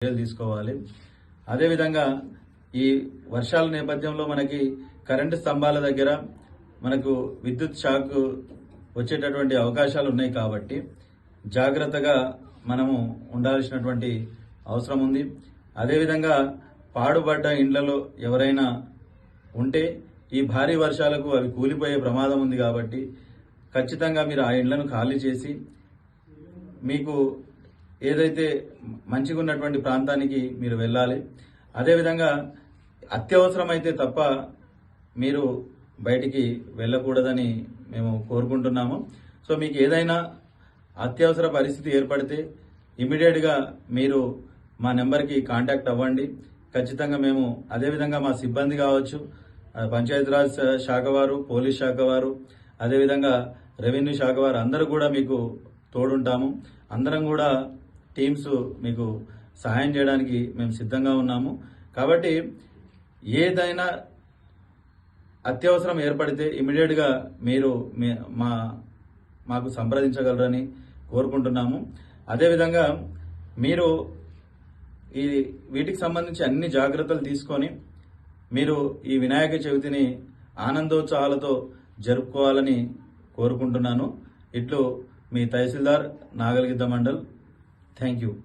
చర్యలు తీసుకోవాలి. అదేవిధంగా ఈ వర్షాల నేపథ్యంలో మనకి కరెంటు స్తంభాల దగ్గర మనకు విద్యుత్ షాక్ వచ్చేటటువంటి అవకాశాలు ఉన్నాయి కాబట్టి జాగ్రత్తగా మనము ఉండాల్సినటువంటి అవసరం ఉంది. అదేవిధంగా పాడుబడ్డ ఇండ్లలో ఎవరైనా ఉంటే ఈ భారీ వర్షాలకు అవి కూలిపోయే ప్రమాదం ఉంది కాబట్టి ఖచ్చితంగా మీరు ఆ ఇండ్లను ఖాళీ చేసి మీకు ఏదైతే మంచిగా ఉన్నటువంటి ప్రాంతానికి మీరు వెళ్ళాలి అదేవిధంగా అత్యవసరమైతే తప్ప మీరు బయటికి వెళ్ళకూడదని మేము కోరుకుంటున్నాము. సో మీకు ఏదైనా అత్యవసర పరిస్థితి ఏర్పడితే ఇమీడియట్గా మీరు మా నెంబర్కి కాంటాక్ట్ అవ్వండి. ఖచ్చితంగా మేము అదేవిధంగా మా సిబ్బంది కావచ్చు పంచాయతీరాజ్ శాఖ వారు పోలీస్ శాఖ వారు అదేవిధంగా రెవెన్యూ శాఖ వారు అందరూ కూడా మీకు తోడుంటాము. అందరం కూడా టీమ్స్ మీకు సహాయం చేయడానికి మేము సిద్ధంగా ఉన్నాము. కాబట్టి ఏదైనా అత్యవసరం ఏర్పడితే ఇమీడియట్గా మీరు మీ- మా మాకు సంప్రదించగలరని కోరుకుంటున్నాము. అదేవిధంగా మీరు ఈ వీటికి సంబంధించి అన్ని జాగ్రత్తలు తీసుకొని మీరు ఈ వినాయక చవితిని ఆనందోత్సాహాలతో జరుపుకోవాలని కోరుకుంటున్నాను. ఇట్లు మీ తహసీల్దార్ నాగలిగిద్ద మండల్ Thank you.